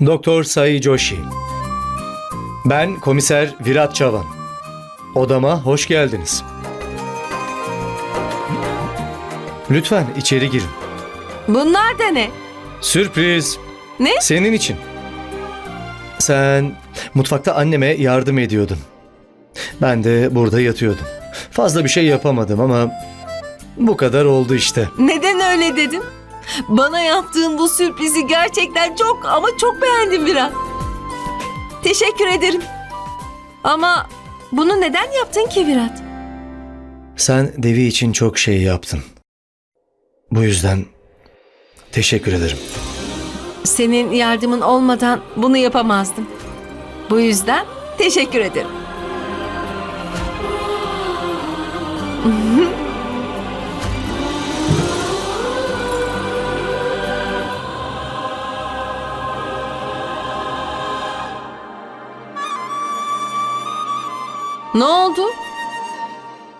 Doktor Sai Joshi. Ben komiser Virat Çavan. Odama hoş geldiniz. Lütfen içeri girin. Bunlar da ne? Sürpriz. Ne? Senin için. Sen mutfakta anneme yardım ediyordun. Ben de burada yatıyordum. Fazla bir şey yapamadım ama bu kadar oldu işte. Neden öyle dedin? Bana yaptığın bu sürprizi gerçekten çok ama çok beğendim Virat. Teşekkür ederim. Ama bunu neden yaptın ki Virat? Sen Devi için çok şey yaptın. Bu yüzden teşekkür ederim. Senin yardımın olmadan bunu yapamazdım. Bu yüzden teşekkür ederim. ne oldu?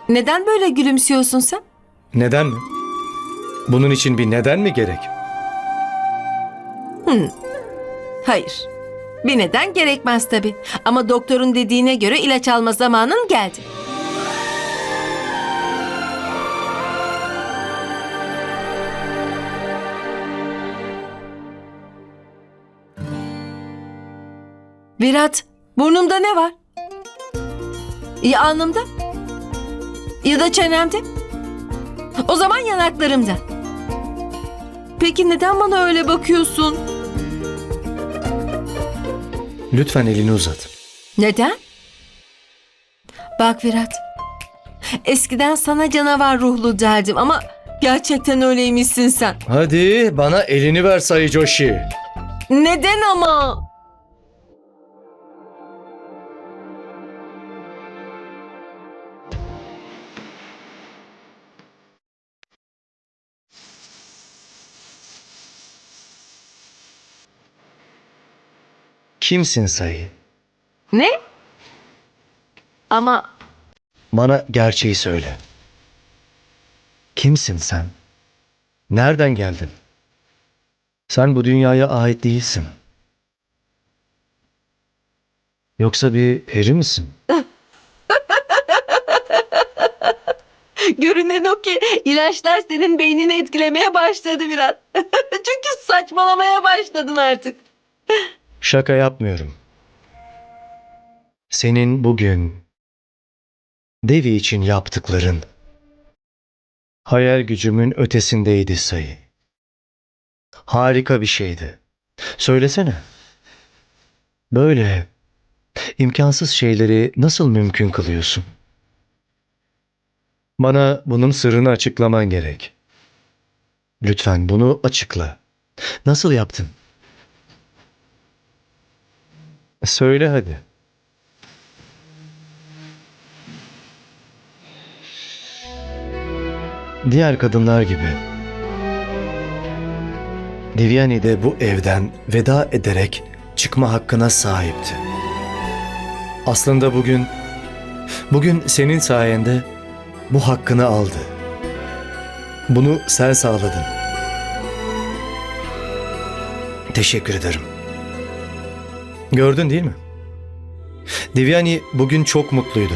Neden böyle gülümsüyorsun sen? Neden mi? Bunun için bir neden mi gerek? Hayır. Bir neden gerekmez tabii. Ama doktorun dediğine göre ilaç alma zamanın geldi. Virat, burnumda ne var? Ya alnımda? Ya da çenemde? O zaman yanaklarımda. Peki neden bana öyle bakıyorsun? Lütfen elini uzat. Neden? Bak Virat. Eskiden sana canavar ruhlu derdim ama gerçekten öyleymişsin sen. Hadi bana elini ver Sayı Joshi. Neden ama? Kimsin Sayı? Ne? Ama Bana gerçeği söyle. Kimsin sen? Nereden geldin? Sen bu dünyaya ait değilsin. Yoksa bir peri misin? görünen o ki ilaçlar senin beynini etkilemeye başladı Virat. Çünkü saçmalamaya başladın artık. Şaka yapmıyorum. Senin bugün Devi için yaptıkların hayal gücümün ötesindeydi sayı. Harika bir şeydi. Söylesene. Böyle imkansız şeyleri nasıl mümkün kılıyorsun? Bana bunun sırrını açıklaman gerek. Lütfen bunu açıkla. Nasıl yaptın? Söyle hadi. Diğer kadınlar gibi. Divyani de bu evden veda ederek çıkma hakkına sahipti. Aslında bugün, bugün senin sayende bu hakkını aldı. Bunu sen sağladın. Teşekkür ederim. Gördün değil mi? Divyani bugün çok mutluydu.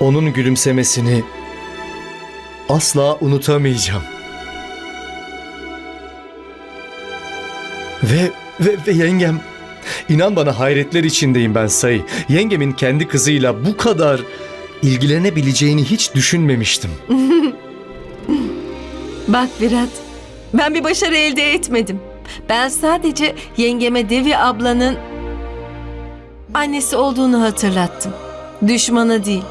Onun gülümsemesini asla unutamayacağım. Ve, ve, ve yengem, inan bana hayretler içindeyim ben Sayı. Yengemin kendi kızıyla bu kadar ilgilenebileceğini hiç düşünmemiştim. Bak Virat, ben bir başarı elde etmedim. Ben sadece yengeme Devi ablanın annesi olduğunu hatırlattım. Düşmanı değil.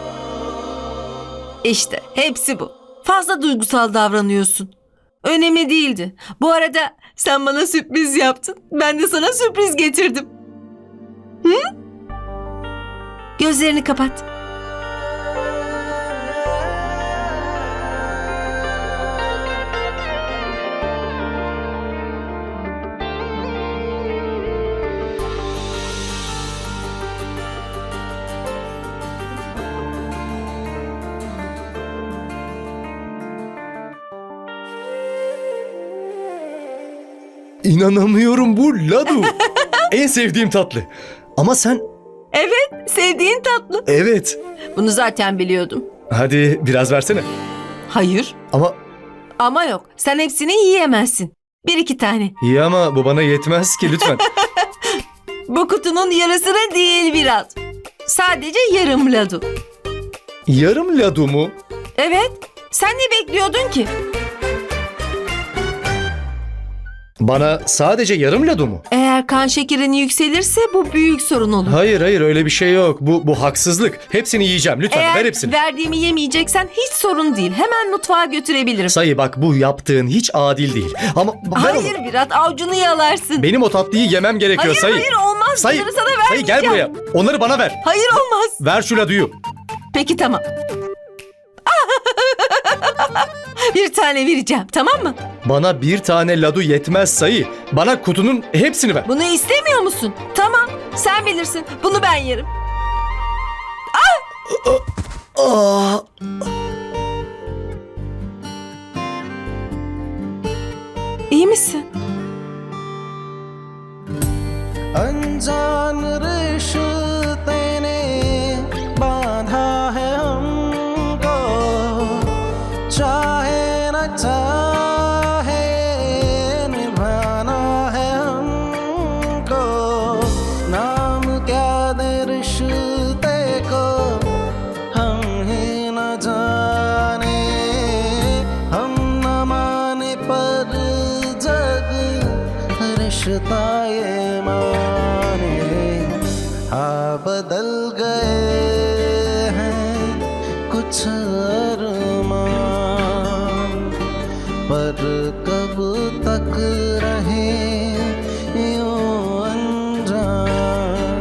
İşte hepsi bu. Fazla duygusal davranıyorsun. Önemli değildi. Bu arada sen bana sürpriz yaptın. Ben de sana sürpriz getirdim. Hı? Gözlerini kapat. İnanamıyorum bu ladu. en sevdiğim tatlı. Ama sen Evet, sevdiğin tatlı. evet. Bunu zaten biliyordum. Hadi biraz versene. Hayır. Ama Ama yok. Sen hepsini yiyemezsin. Bir iki tane. iyi ama bu bana yetmez ki lütfen. Bu kutunun yarısını değil biraz. Sadece yarım ladu. Yarım ladu mu? Evet. Sen ne bekliyordun ki? Bana sadece yarım ladu mu? Eğer kan şekerin yükselirse bu büyük sorun olur. Hayır hayır öyle bir şey yok. Bu bu haksızlık. Hepsini yiyeceğim. Lütfen Eğer ver hepsini. verdiğimi yemeyeceksen hiç sorun değil. Hemen mutfağa götürebilirim. Sayı bak bu yaptığın hiç adil değil. Ama ver Hayır onu. Virat avucunu yalarsın. Benim o tatlıyı yemem gerekiyor hayır Sayı. hayır olmaz. Sayı, Bunları sana Sayı vermeyeceğim. gel buraya. Onları bana ver. Hayır olmaz. Ver şu laduyu. Peki tamam. bir tane vereceğim tamam mı? Bana bir tane ladu yetmez Sayı. Bana kutunun hepsini ver. Bunu istemiyor musun? Tamam sen bilirsin. Bunu ben yerim. Aa, İyi misin? रिश्ता ये माने आ बदल गए हैं कुछ अरमान पर कब तक रहे यूं अनजान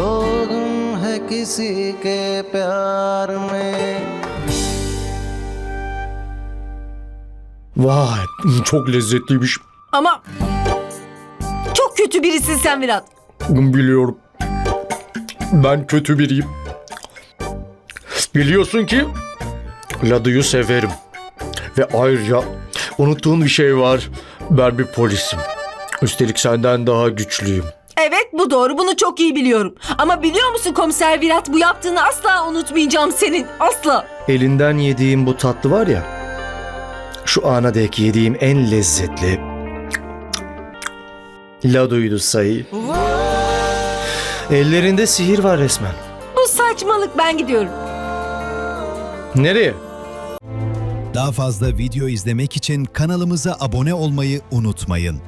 ओ गुम है किसी के प्यार में Vay çok lezzetliymiş. Ama çok kötü birisin sen Virat. Biliyorum. Ben kötü biriyim. Biliyorsun ki Ladu'yu severim. Ve ayrıca unuttuğun bir şey var. Ben bir polisim. Üstelik senden daha güçlüyüm. Evet bu doğru bunu çok iyi biliyorum. Ama biliyor musun komiser Virat bu yaptığını asla unutmayacağım senin. Asla. Elinden yediğim bu tatlı var ya. Şu ana dek yediğim en lezzetli Ladu'ydu sayı. Ellerinde sihir var resmen. Bu saçmalık ben gidiyorum. Nereye? Daha fazla video izlemek için kanalımıza abone olmayı unutmayın.